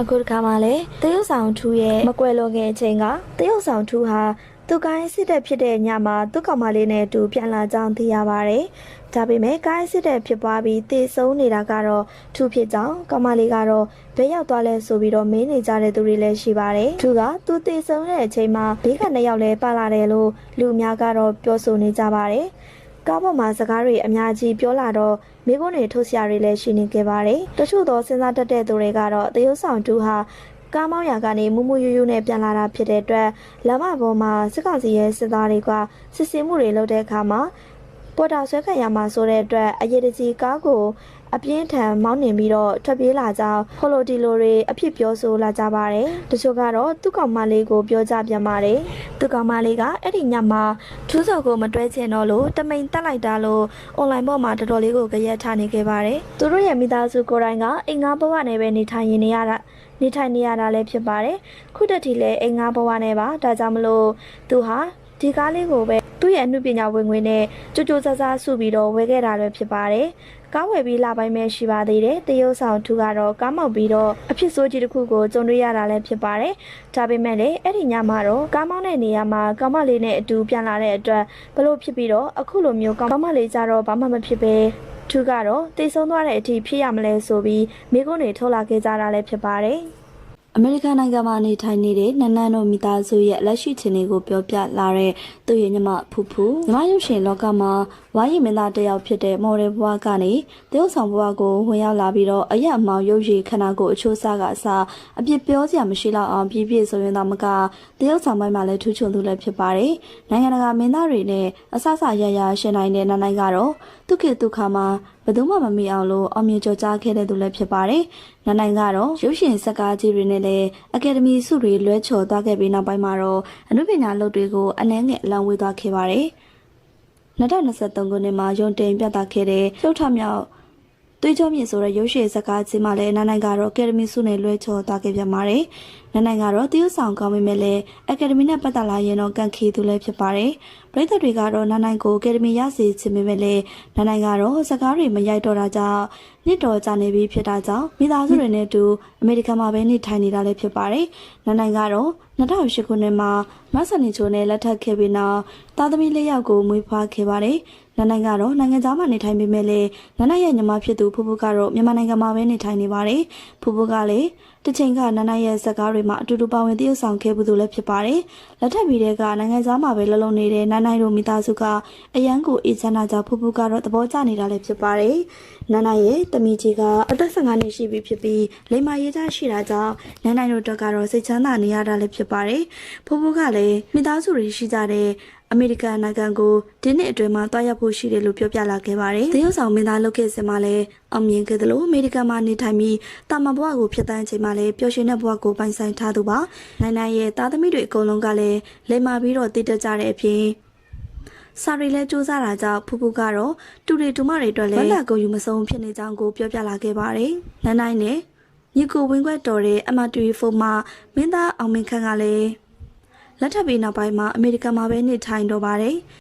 အခုတစ်ခါမှလည်းတရုတ်ဆောင်ထူးရဲ့မကွယ်လွန်ခင်အချိန်ကတရုတ်ဆောင်ထူးဟာသူကိုင်းစစ်တဲ့ဖြစ်တဲ့ညမှာသူ့ကောင်မလေးနဲ့အတူပြန်လာကြောင်းသိရပါတယ်။ဒါပေမဲ့ကိုင်းစစ်တဲ့ဖြစ်ပွားပြီးတေဆုံးနေတာကတော့ထူးဖြစ်ကြောင်းကောင်မလေးကတော့ဘယ်ရောက်သွားလဲဆိုပြီးတော့မင်းနေကြတဲ့သူတွေလည်းရှိပါတယ်။ထူးကသူတေဆုံးတဲ့အချိန်မှာဘေးကနှစ်ယောက်လည်းပါလာတယ်လို့လူအများကတော့ပြောဆိုနေကြပါတယ်။ ကားပေါ်မှာစကားတွေအများကြီးပြောလာတော့မိဘတွေထုတ်ဆရာတွေလည်းရှိနေခဲ့ပါတယ်။တချို့သောစဉ်းစားတတ်တဲ့သူတွေကတော့တရုတ်ဆောင်တူဟာကားမောင်းရာကနေမူမူယူယူနဲ့ပြန်လာတာဖြစ်တဲ့အတွက်လမ်းမပေါ်မှာစစ်ကောင်စီရဲ့စစ်သားတွေကစစ်ဆေးမှုတွေလုပ်တဲ့အခါမှာ ပေါ်တာဆွဲခံရမှာဆိုတဲ့အတွက်အရေးတကြီးကားကိုအပြင်းထန်မောင်းနှင်ပြီးတော့ထွက်ပြေးလာကြောင်းဟိုလိုဒီလိုတွေအဖြစ်ပြောဆိုလာကြပါတယ်။တချို့ကတော့သူ့ကောင်မလေးကိုပြောကြပြန်ပါတယ်။သူ့ကောင်မလေးကအဲ့ဒီညမှာထူးစော်ကိုမတွဲချင်တော့လို့တမိန်တက်လိုက်တာလို့အွန်လိုင်းပေါ်မှာတော်တော်လေးကိုကြရက်ချနေခဲ့ပါတယ်။သူတို့ရဲ့မိသားစုကိုယ်တိုင်ကအိမ်ငါဘဝနဲ့ပဲနေထိုင်ရင်နေရတာနေထိုင်နေရတာလည်းဖြစ်ပါတယ်။ခုတက်တီလည်းအိမ်ငါဘဝနဲ့ပါဒါကြောင့်မလို့သူဟာ ဒီကားလေးကိုပဲသူ့ရဲ့အမှုပညာဝင်ငွေနဲ့ကြိုကြိုဆဆစုပြီးတော့ဝယ်ခဲ့တာလည်းဖြစ်ပါတယ်။ကားဝယ်ပြီးလာပိုင်းပဲရှိပါသေးတယ်။တရုတ်ဆောင်သူကတော့ကားမောက်ပြီးတော့အဖြစ်ဆိုးကြီးတစ်ခုကိုကြုံတွေ့ရတာလည်းဖြစ်ပါတယ်။ဒါပေမဲ့လည်းအဲ့ဒီညမှာတော့ကားမောင်းတဲ့နေရာမှာကောင်မလေးနဲ့အတူပြန်လာတဲ့အတွက်ဘလို့ဖြစ်ပြီးတော့အခုလိုမျိုးကောင်မလေးကြတော့ဘာမှမဖြစ်ပဲသူကတော့တိတ်ဆုံးသွားတဲ့အထိဖြစ်ရမလဲဆိုပြီးမိကုန်းတွေထုတ်လာခဲ့ကြတာလည်းဖြစ်ပါတယ်။ အမေရိကန်နိုင်ငံမှာနေထိုင်နေတဲ့နန်းနန်းတို့မိသားစုရဲ့လက်ရှိအခြေအနေကိုပြောပြလာတဲ့သူ့ရဲ့ညီမဖူဖူညီမရုပ်ရှင်လောကမှာဝါရီမင်းသားတစ်ယောက်ဖြစ်တဲ့မော်ဒယ်ဘွားကနေတရုတ်ဆောင်ဘွားကိုဝင်ရောက်လာပြီးတော့အရက်အမောင်ရုပ်ရည်ခန္ဓာကိုယ်အချိုးစားကအစားအပြစ်ပြောစရာမရှိတော့အောင်ပြည့်ပြည့်ဆိုရင်တော့မကတရုတ်ဆောင်ပိုင်းမှာလည်းထူးချွန်သူလည်းဖြစ်ပါတယ်နိုင်ငံတကာမင်းသားတွေနဲ့အဆအဆရရရှင်နိုင်တဲ့နန်းနိုင်ကတော့ သူခေတ်သူခါမှာဘယ်သူမှမမီအောင်လို့အောင်မြင်ကြော်ကြားခဲ့တဲ့သူလည်းဖြစ်ပါတယ်။နန်းနိုင်ကတော့ရုပ်ရှင်ဇာတ်ကားကြီးတွေနဲ့လည်းအကယ်ဒမီဆုတွေလွှဲချော်သွားခဲ့ပြီးနောက်ပိုင်းမှာတော့အနုပညာလုပ်တွေကိုအနှဲငယ်အလောင်းဝေးသွားခဲ့ပါတယ်။2023ခုနှစ်မှာရုံတင်ပြသခဲ့တဲ့ရုပ်ထမြောက်သွေးကြောမြင့်ဆိုတဲ့ရုပ်ရှင်ဇာတ်ကားကြီးမှာလည်းနန်းနိုင်ကတော့အကယ်ဒမီဆုနဲ့လွှဲချော်သွားခဲ့ပြန်ပါတယ်။နန်းနိုင်ကတော့တရုတ်ဆောင်ကောင်းပေမဲ့လည်းအကယ်ဒမီနဲ့ပတ်သက်လာရင်တော့ကန့်ခေသူလည်းဖြစ်ပါတယ်။ ပရိသတ်တွေကတော့နန်းနိုင်ကိုအကယ်ဒမီရစေချင်ပေမဲ့လည်းနန်းနိုင်ကတော့ဇာတ်ကားတွေမရိုက်တော့တာကြောင့်နှစ်တော်ကြာနေပြီဖြစ်တာကြောင့်မိသားစုတွေနဲ့အတူအမေရိကန်မှာပဲနေထိုင်နေတာလည်းဖြစ်ပါတယ်။နန်းနိုင်ကတော့2008ခုနှစ်မှာမဆန်နီချိုနဲ့လက်ထပ်ခဲ့ပြီးနောက်သားသမီးလေးယောက်ကိုမွေးဖွားခဲ့ပါတယ်။နန်းနိုင်ကတော့နိုင်ငံသားမှာနေထိုင်ပေမဲ့လည်းနန်းနိုင်ရဲ့ညီမဖြစ်သူဖူဖူကတော့မြန်မာနိုင်ငံမှာပဲနေထိုင်နေပါတယ်။ဖူဖူကလည်းတစ်ချိန်ကနန်းနိုင်ရဲ့ဇာတ်ကားတွေမှာအတူတူပါဝင်တရုပ်ဆောင်ခဲ့မှုသူလည်းဖြစ်ပါတယ်။လက်ထပ်ပြီးတဲ့ကနိုင်ငံသားမှာပဲလှလုံးနေတဲ့နန်းနိုင်တို့မိသားစုကအရန်ကိုအေးချမ်းတာကြောင့်ဖူဖူကတော့သဘောကျနေတာလည်းဖြစ်ပါတယ်။နန်းနိုင်ရဲ့တမီကြီးကအသက်15နှစ်ရှိပြီဖြစ်ပြီးလိမ္မာရေးသားရှိတာကြောင့်နန်းနိုင်တို့တက်ကတော့စိတ်ချမ်းသာနေရတာလည်းဖြစ်ပါတယ်။ဖူဖူကလည်းမိသားစုတွေရှိကြတဲ့အမေရိကန်နိုင်ငံကိုဒီနှစ်အတွင်းမှာတွားရောက်ဖို့ရှိတယ်လို့ပြောပြလာခဲ့ပါတယ်။တရုတ်ဆောင်မင်းသားလုပ်ခဲ့စင်မှာလည်းအောင်မြင်ခဲ့တယ်လို့အမေရိကန်မှာနေထိုင်ပြီးတာမန်ဘဝကိုဖြစ်တဲ့အချိန်မှာလည်းပျော်ရွှင်တဲ့ဘဝကိုပိုင်ဆိုင်ထားသူပါ။နိုင်နိုင်ရဲ့သားသမီးတွေအကုန်လုံးကလည်းလိမ္မာပြီးတော့တည်တတ်ကြတဲ့အပြင် စာရီလဲစူးစမ်းတာကြောင့်ဖူဖူကတော့တူတွေတူမတွေအတွက်လည်းဝက်လက်ကုန်ယူမဆုံးဖြစ်နေကြောင်းကိုပြောပြလာခဲ့ပါတယ်။နိုင်နိုင်နဲ့ညီကိုဝင်းခွက်တော်တဲ့အမတူဖုန်းမှာမင်းသားအောင်မင်းခန့်ကလည်းလက်ထပ်ပြီးနောက်ပိုင်းမှာအမေရိကန်မှာပဲနေထိုင်တော့ပါတယ်